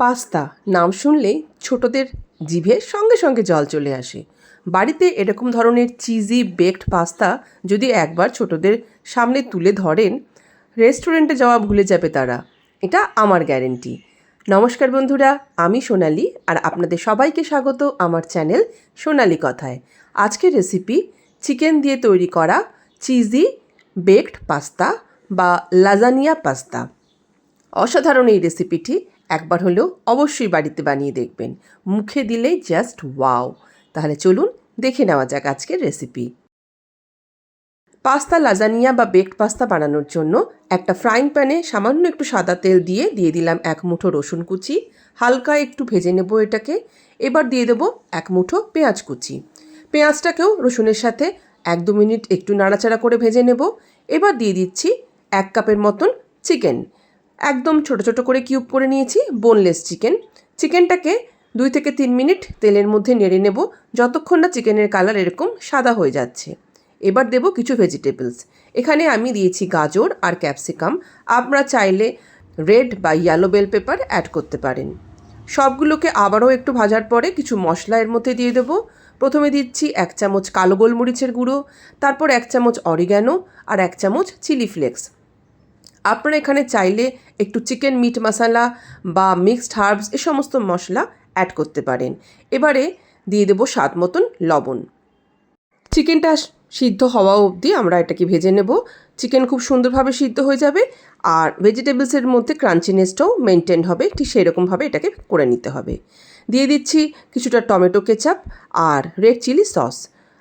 Pasta নাম শুনলেই ছোটদের জিভে সঙ্গে সঙ্গে জল চলে আসে। বাড়িতে এরকম ধরনের চিজি বেকড পাস্তা যদি একবার ছোটদের সামনে তুলে ধরেন রেস্টুরেন্টে যাওয়া ভুলে যাবে তারা। এটা আমার গ্যারেন্টি নমস্কার বন্ধুরা, আমি সোনালি আর আপনাদের সবাইকে স্বাগত আমার চ্যানেল সোনালি কথায়। আজকের রেসিপি চিকেন দিয়ে তৈরি করা চিজি বেকড পাস্তা বা লাজানিয়া পাস্তা। অসাধারণ এই রেসিপিটি একবার হলেও অবশ্যই বাড়িতে বানিয়ে দেখবেন। মুখে দিলেই জাস্ট ওয়াও তাহলে চলুন দেখে নেওয়া যাক আজকের রেসিপি পাস্তা লাজানিয়া বা বেকড পাস্তা বানানোর জন্য একটা ফ্রাইং প্যানে সামান্য একটু সাদা তেল দিয়ে দিয়ে দিলাম এক মুঠো রসুন কুচি। হালকা একটু ভেজে নেব এটাকে। এবার দিয়ে দেবো এক মুঠো পেঁয়াজ কুচি। পেঁয়াজটাকেও রসুনের সাথে এক দু মিনিট একটু নাড়াচাড়া করে ভেজে নেব। এবার দিয়ে দিচ্ছি এক কাপের মতন চিকেন একদম ছোট ছোট করে কিউব করে নিয়েছি বোনলেস চিকেন চিকেনটাকে দুই থেকে তিন মিনিট তেলের মধ্যে নেড়ে নেব, যতক্ষণ না চিকেনের কালার এরকম সাদা হয়ে যাচ্ছে। এবার দেব কিছু ভেজিটেবলস এখানে আমি দিয়েছি গাজর আর ক্যাপসিকাম আপনারা চাইলে রেড বা ইয়েলো বেল পেপার অ্যাড করতে পারেন। সবগুলোকে আবারও একটু ভাজার পরে কিছু মশলা এর মধ্যে দিয়ে দেবো। প্রথমে দিচ্ছি এক চামচ কালো গোলমরিচের গুঁড়ো, তারপর এক চামচ অরিগ্যানো আর এক চামচ চিলি ফ্লেক্স আপনারা এখানে চাইলে একটু চিকেন মিট মশলা বা মিক্সড হার্বস এ সমস্ত মশলা অ্যাড করতে পারেন। এবারে দিয়ে দেবো স্বাদ মতন লবণ। চিকেনটা সিদ্ধ হওয়া অবধি আমরা এটাকে ভেজে নেব। চিকেন খুব সুন্দরভাবে সিদ্ধ হয়ে যাবে আর ভেজিটেবলসের মধ্যে ক্রাঞ্চিনেসটাও মেনটেন হবে। ঠিক সেরকমভাবে এটাকে করে নিতে হবে। দিয়ে দিচ্ছি কিছুটা টমেটো কেচাপ আর রেড চিলি সস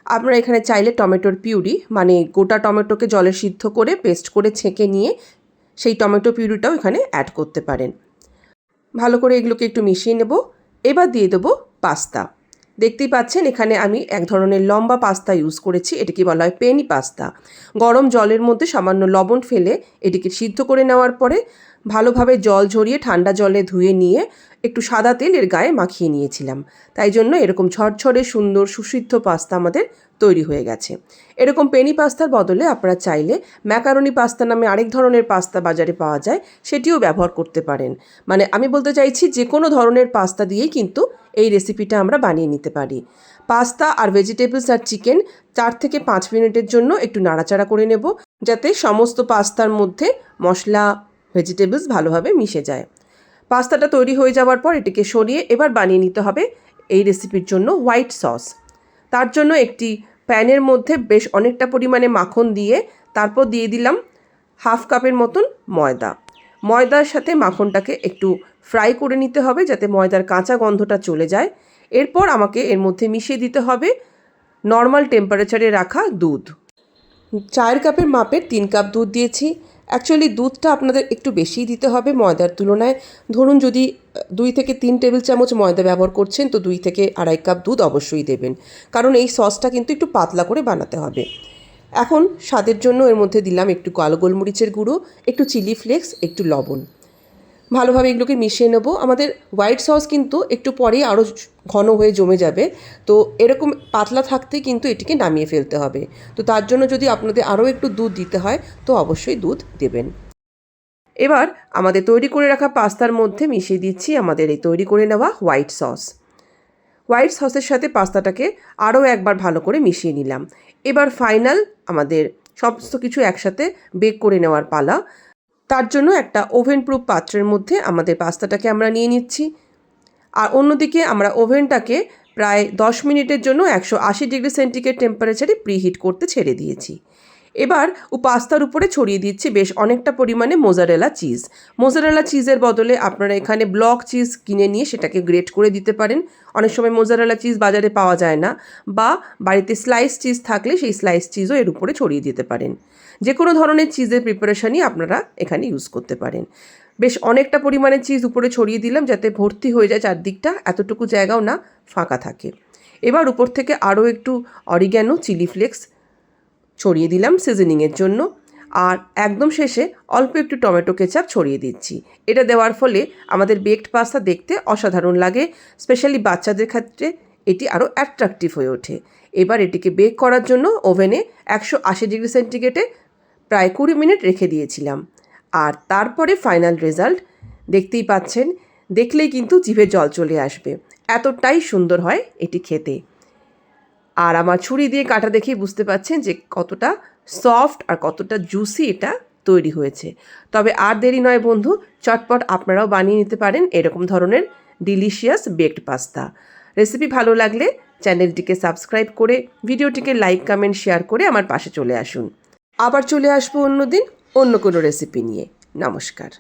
আপনারা এখানে চাইলে টমেটোর পিউরি মানে গোটা টমেটোকে জলে সিদ্ধ করে পেস্ট করে ছেঁকে নিয়ে সেই টমেটো পিউরিটাও এখানে অ্যাড করতে পারেন। ভালো করে এগুলোকে একটু মিশিয়ে নেব। এবার দিয়ে দেবো পাস্তা। দেখতেই পাচ্ছেন, এখানে আমি এক ধরনের লম্বা পাস্তা ইউজ করেছি, এটিকে বলা হয় পেনি পাস্তা। গরম জলের মধ্যে সামান্য লবণ ফেলে এটিকে সিদ্ধ করে নেওয়ার পরে ভালোভাবে জল ঝরিয়ে ঠান্ডা জলে ধুয়ে নিয়ে একটু সাদা তেল এর গায়ে মাখিয়ে নিয়েছিলাম। তাই জন্য এরকম ঝরঝরে, সুন্দর, সুসিদ্ধ পাস্তা আমাদের তৈরি হয়ে গেছে। এরকম পেনি পাস্তার বদলে আপনারা চাইলে ম্যাকারনি পাস্তা নামে আরেক ধরনের পাস্তা বাজারে পাওয়া যায়, সেটিও ব্যবহার করতে পারেন। মানে আমি বলতে চাইছি যে কোনো ধরনের পাস্তা দিয়েই কিন্তু এই রেসিপিটা আমরা বানিয়ে নিতে পারি। পাস্তা আর ভেজিটেবলস আর চিকেন চার থেকে পাঁচ মিনিটের জন্য একটু নাড়াচাড়া করে নেব, যাতে সমস্ত পাস্তার মধ্যে মশলা ভেজিটেবলস ভালোভাবে মিশে যায়। পাস্তাটা তৈরি হয়ে যাওয়ার পর এটিকে সরিয়ে এবার বানিয়ে নিতে হবে এই রেসিপির জন্য হোয়াইট সস তার জন্য একটি প্যানের মধ্যে বেশ অনেকটা পরিমাণে মাখন দিয়ে তারপর দিয়ে দিলাম হাফ কাপের মতন ময়দা। ময়দার সাথে মাখনটাকে একটু ফ্রাই করে নিতে হবে যাতে ময়দার কাঁচা গন্ধটা চলে যায়। এরপর আমাকে এর মধ্যে মিশিয়ে দিতে হবে নর্মাল টেম্পারেচারে রাখা দুধ। চায়ের কাপের মাপের তিন কাপ দুধ দিয়েছি। অ্যাকচুয়ালি দুধটা আপনাদের একটু বেশিই দিতে হবে ময়দার তুলনায়। ধরুন যদি দুই থেকে তিন টেবিল চামচ ময়দা ব্যবহার করছেন, তো দুই থেকে আড়াই কাপ দুধ অবশ্যই দেবেন। কারণ এই সসটা কিন্তু একটু পাতলা করে বানাতে হবে। এখন স্বাদের জন্য এর মধ্যে দিলাম একটু কালো গোলমরিচের গুঁড়ো, একটু চিলি ফ্লেক্স, একটু লবণ। ভালোভাবে এগুলোকে মিশিয়ে নেব। আমাদের হোয়াইট সস কিন্তু একটু পরেই আরও ঘন হয়ে জমে যাবে। তো এরকম পাতলা থাকতে কিন্তু এটিকে নামিয়ে ফেলতে হবে। তো তার জন্য যদি আপনাদের আরও একটু দুধ দিতে হয়, তো অবশ্যই দুধ দেবেন। এবার আমাদের তৈরি করে রাখা পাস্তার মধ্যে মিশিয়ে দিচ্ছি আমাদের এই তৈরি করে নেওয়া হোয়াইট সস হোয়াইট সসের সাথে পাস্তাটাকে আরও একবার ভালো করে মিশিয়ে নিলাম। এবার ফাইনাল আমাদের সমস্ত কিছু একসাথে বেক করে নেওয়ার পালা। তার জন্য একটা ওভেন প্রুফ পাত্রের মধ্যে আমাদের পাস্তাটাকে আমরা নিয়ে নিচ্ছি। আর অন্যদিকে আমরা ওভেনটাকে প্রায় দশ মিনিটের জন্য একশো আশি ডিগ্রি সেন্টিগ্রেড টেম্পারেচারে প্রিহিট করতে ছেড়ে দিয়েছি। এবার ও পাস্তার উপরে ছড়িয়ে দিচ্ছি বেশ অনেকটা পরিমাণে মোজারেলা চিজ। মোজারেলা চিজের বদলে আপনারা এখানে ব্লক চিজ কিনে নিয়ে সেটাকে গ্রেট করে দিতে পারেন। অনেক সময় মোজারেলা চিজ বাজারে পাওয়া যায় না বা বাড়িতে স্লাইস চিজ থাকলে সেই স্লাইস চিজও এর উপরে ছড়িয়ে দিতে পারেন। যে কোনো ধরনের চিজের প্রিপারেশনই আপনারা এখানে ইউজ করতে পারেন। বেশ অনেকটা পরিমাণে চিজ উপরে ছড়িয়ে দিলাম যাতে ভর্তি হয়ে যায় চারদিকটা, এতটুকু জায়গাও না ফাঁকা থাকে। এবার উপর থেকে আরও একটু অরিগ্যানো চিলি ফ্লেক্স ছড়িয়ে দিলাম সিজনিংয়ের জন্য। আর একদম শেষে অল্প একটু টমেটো কেচাপ ছড়িয়ে দিচ্ছি। এটা দেওয়ার ফলে আমাদের বেকড পাস্তা দেখতে অসাধারণ লাগে স্পেশালি বাচ্চাদের ক্ষেত্রে এটি আরও অ্যাট্রাকটিভ হয়ে ওঠে। এবার এটিকে বেক করার জন্য ওভেনে একশো আশি ডিগ্রি সেন্টিগ্রেডে প্রায় কুড়ি মিনিট রেখে দিয়েছিলাম। আর তারপরে ফাইনাল রেজাল্ট দেখতেই পাচ্ছেন, দেখলেই কিন্তু জিভে জল চলে আসবে। এতটাই সুন্দর হয় এটি খেতে। আর আমার ছুরি দিয়ে কাটা দেখেই বুঝতে পাচ্ছেন যে কতটা সফট আর কতটা জুসি এটা তৈরি হয়েছে। তবে আর দেরি নয় বন্ধু, চটপট আপনারাও বানিয়ে নিতে পারেন এরকম ধরনের ডিলিশিয়াস বেকড পাস্তা রেসিপি ভালো লাগলে চ্যানেলটিকে সাবস্ক্রাইব করে, ভিডিওটিকে লাইক কমেন্ট শেয়ার করে আমার পাশে চলে আসুন। আবার চলে আসব অন্যদিন অন্য কোনো রেসিপি নিয়ে। নমস্কার।